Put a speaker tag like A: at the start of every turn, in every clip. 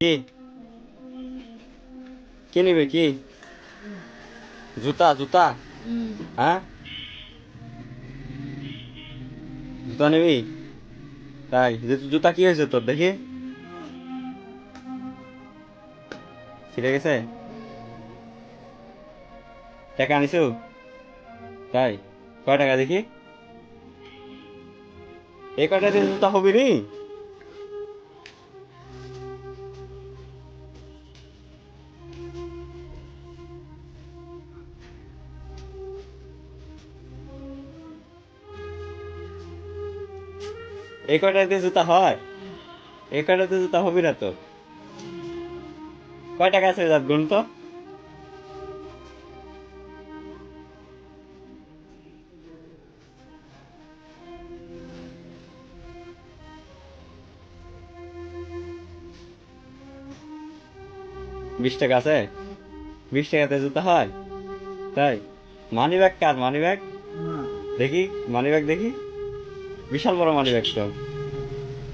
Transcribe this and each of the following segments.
A: কি? কি নিবে কি? জুতা জুতা? হ্যাঁ? জুতা নিবি? তাই জুতা কি হয়েছে তোর দেখি। ছিঁড়ে গেছে? টাকা আনিছো? তাই কয় টাকা দেখি? এই কয়টা দিয়ে জুতা হবি নি এই কয়টাতে জুতা হয়? এই কয়টাতে জুতা হবি না তো? কয় টাকা আছে গুণ তো? বিশ টাকা আছে? বিশ টাকাতে জুতা হয়? তাই? মানি ব্যাগ কার মানি ব্যাগ দেখি মানি ব্যাগ দেখি। বিশাল বড় মানি ব্যাগ তো।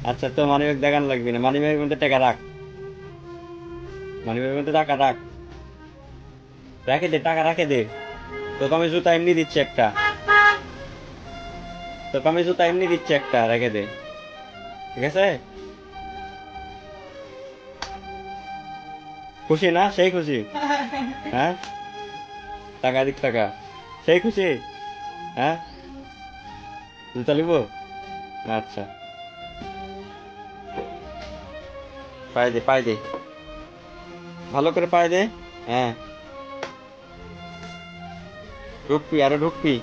A: আচ্ছা তো মানি ব্যাগ দেখান লাগবে না। মানি ব্যাগের মধ্যে টাকা রাখ। মানি ব্যাগের মধ্যে টাকা রাখ। রাখে দে, টাকা রাখে দে। তোকে আমি জুতা এমনি দিচ্ছি একটা। তোকে আমি জুতা এমনি দিচ্ছি একটা, রেখে দে। ঠিক আছে? খুশি না? সেই খুশি? হ্যাঁ? টাকা দিক টাকা। সেই খুশি? হ্যাঁ? জুতা নিব আচ্ছা। পায়ে দে পায়ে দে। ভালো করে পায়ে দে। হ্যাঁ। ঢুকবি আরও ঢুকবি।